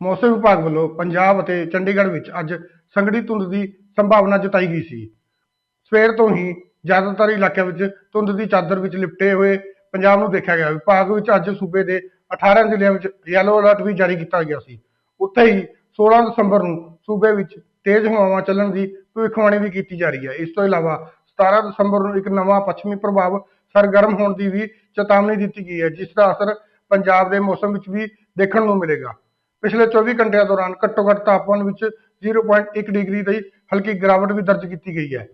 ਮੌਸਮ ਵਿਭਾਗ ਵੱਲੋਂ ਪੰਜਾਬ ਅਤੇ ਚੰਡੀਗੜ੍ਹ ਵਿੱਚ ਅੱਜ ਸੰਘਣੀ ਧੁੰਦ ਦੀ ਸੰਭਾਵਨਾ ਜਤਾਈ ਗਈ ਸੀ। ਸਵੇਰ ਤੋਂ ਹੀ ਜ਼ਿਆਦਾਤਰ ਇਲਾਕਿਆਂ ਵਿੱਚ ਧੁੰਦ ਦੀ ਚਾਦਰ ਵਿੱਚ ਲਿਪਟੇ ਹੋਏ ਪੰਜਾਬ ਨੂੰ ਦੇਖਿਆ ਗਿਆ। ਵਿਭਾਗ ਵਿੱਚ ਅੱਜ ਸੂਬੇ ਦੇ 18 ਜ਼ਿਲ੍ਹਿਆਂ ਵਿੱਚ ਯੈਲੋ ਅਲਰਟ ਵੀ ਜਾਰੀ ਕੀਤਾ ਗਿਆ ਸੀ। ਉੱਥੇ ਹੀ 16 ਦਸੰਬਰ ਨੂੰ ਸੂਬੇ ਵਿੱਚ ਤੇਜ਼ ਹਵਾਵਾਂ ਚੱਲਣ ਦੀ ਭਵਿੱਖਬਾਣੀ ਵੀ ਕੀਤੀ ਜਾ ਰਹੀ ਹੈ। ਇਸ ਤੋਂ ਇਲਾਵਾ 17 ਦਸੰਬਰ ਨੂੰ ਇੱਕ ਨਵਾਂ ਪੱਛਮੀ ਪ੍ਰਭਾਵ ਸਰਗਰਮ ਹੋਣ ਦੀ ਵੀ ਚੇਤਾਵਨੀ ਦਿੱਤੀ ਗਈ ਹੈ, ਜਿਸ ਦਾ ਅਸਰ ਪੰਜਾਬ ਦੇ ਮੌਸਮ ਵਿੱਚ ਵੀ ਦੇਖਣ ਨੂੰ ਮਿਲੇਗਾ। ਪਿਛਲੇ 24 ਘੰਟਿਆਂ ਦੌਰਾਨ ਘੱਟੋ-ਘੱਟ ਤਾਪਮਾਨ ਵਿੱਚ 0.1 ਡਿਗਰੀ ਦੀ ਹਲਕੀ ਗਿਰਾਵਟ ਵੀ ਦਰਜ ਕੀਤੀ ਗਈ ਹੈ।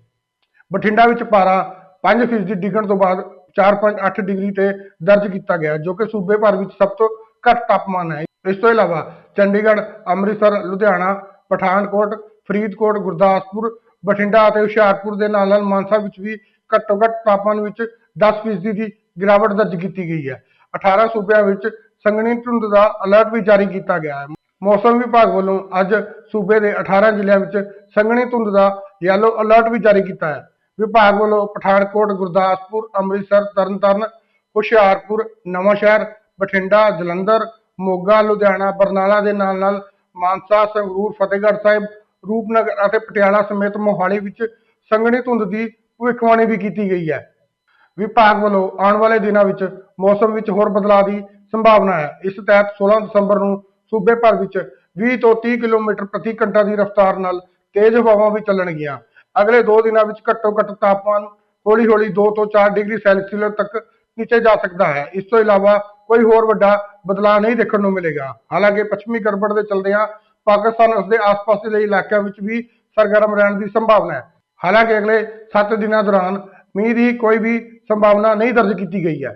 ਬਠਿੰਡਾ ਵਿੱਚ ਪਾਰਾ 5% ਡਿੱਗਣ ਤੋਂ ਬਾਅਦ 4.8 ਡਿਗਰੀ ਤੇ ਦਰਜ ਕੀਤਾ ਗਿਆ, ਜੋ ਕਿ ਸੂਬੇ ਭਰ ਵਿੱਚ ਸਭ ਤੋਂ ਘੱਟ ਤਾਪਮਾਨ ਹੈ। ਇਸ ਤੋਂ ਇਲਾਵਾ ਚੰਡੀਗੜ੍ਹ, ਅੰਮ੍ਰਿਤਸਰ, ਲੁਧਿਆਣਾ, ਪਠਾਨਕੋਟ, ਫਰੀਦਕੋਟ, ਗੁਰਦਾਸਪੁਰ, ਬਠਿੰਡਾ ਅਤੇ ਹੁਸ਼ਿਆਰਪੁਰ ਦੇ ਨਾਲ ਨਾਲ ਮਾਨਸਾ ਵਿੱਚ ਵੀ ਘੱਟੋ ਘੱਟ ਤਾਪਮਾਨ ਵਿੱਚ 10% ਦੀ ਗਿਰਾਵਟ ਦਰਜ ਕੀਤੀ ਗਈ ਹੈ। 18 ਸੂਬਿਆਂ ਵਿੱਚ ਸੰਘਣੀ ਧੁੰਦ ਦਾ ਅਲਰਟ ਵੀ ਜਾਰੀ ਕੀਤਾ ਗਿਆ ਹੈ। ਮੌਸਮ ਵਿਭਾਗ ਵੱਲੋਂ ਅੱਜ ਸੂਬੇ ਦੇ 18 ਜ਼ਿਲ੍ਹਿਆਂ ਵਿੱਚ ਸੰਘਣੀ ਧੁੰਦ ਦਾ ਯੈਲੋ ਅਲਰਟ ਵੀ ਜਾਰੀ ਕੀਤਾ ਹੈ। ਵਿਭਾਗ ਵੱਲੋਂ ਪਠਾਨਕੋਟ, ਗੁਰਦਾਸਪੁਰ, ਅੰਮ੍ਰਿਤਸਰ, ਤਰਨਤਾਰਨ, ਹੁਸ਼ਿਆਰਪੁਰ, ਨਵਾਂਸ਼ਹਿਰ, ਬਠਿੰਡਾ, ਜਲੰਧਰ, ਮੋਗਾ, ਲੁਧਿਆਣਾ, ਬਰਨਾਲਾ ਦੇ ਨਾਲ ਨਾਲ ਮਾਨਸਾ, ਸੰਗਰੂਰ, ਫਤਿਹਗੜ੍ਹ ਸਾਹਿਬ, ਰੂਪਨਗਰ ਅਤੇ ਪਟਿਆਲਾ ਸਮੇਤ ਮੋਹਾਲੀ ਵਿੱਚ ਸੰਘਣੀ ਧੁੰਦ ਦੀ ਭਵਿੱਖਬਾਣੀ ਵੀ ਕੀਤੀ ਗਈ ਹੈ। ਵਿਭਾਗ ਵੱਲੋਂ ਆਉਣ ਵਾਲੇ ਦਿਨਾਂ ਵਿੱਚ ਮੌਸਮ ਵਿੱਚ ਹੋਰ ਬਦਲਾਅ ਦੀ ਸੰਭਾਵਨਾ ਹੈ। ਇਸ ਤਹਿਤ 16 ਦਸੰਬਰ ਨੂੰ ਸੂਬੇ ਭਰ ਵਿੱਚ 20 ਤੋਂ 30 ਕਿਲੋਮੀਟਰ ਪ੍ਰਤੀ ਘੰਟਾ ਦੀ ਰਫ਼ਤਾਰ ਨਾਲ ਤੇਜ਼ ਹਵਾਵਾਂ ਵੀ ਚੱਲਣਗੀਆਂ। ਅਗਲੇ 2 ਦਿਨਾਂ ਵਿੱਚ ਘੱਟੋ ਘੱਟ ਤਾਪਮਾਨ ਹੌਲੀ-ਹੌਲੀ 2 ਤੋਂ 4 ਡਿਗਰੀ ਸੈਲਸੀਅਸ ਤੱਕ ਨੀਚੇ ਜਾ ਸਕਦਾ ਹੈ। ਇਸ ਤੋਂ ਇਲਾਵਾ ਕੋਈ ਹੋਰ ਵੱਡਾ ਬਦਲਾਅ ਨਹੀਂ ਦੇਖਣ ਨੂੰ ਮਿਲੇਗਾ। ਹਾਲਾਂਕਿ ਪੱਛਮੀ ਗੜਬੜ ਦੇ ਚਲਦਿਆਂ ਪਾਕਿਸਤਾਨ ਉਸ ਦੇ ਆਸ-ਪਾਸ ਦੇ ਇਲਾਕਿਆਂ ਵਿੱਚ ਵੀ ਸਰਗਰਮ ਰਹਿਣ ਦੀ ਸੰਭਾਵਨਾ ਹੈ। ਹਾਲਾਂਕਿ ਅਗਲੇ 7 ਦਿਨਾਂ ਦੌਰਾਨ ਮੀਂਹ ਦੀ ਕੋਈ ਵੀ ਸੰਭਾਵਨਾ ਨਹੀਂ ਦਰਜ ਕੀਤੀ ਗਈ ਹੈ।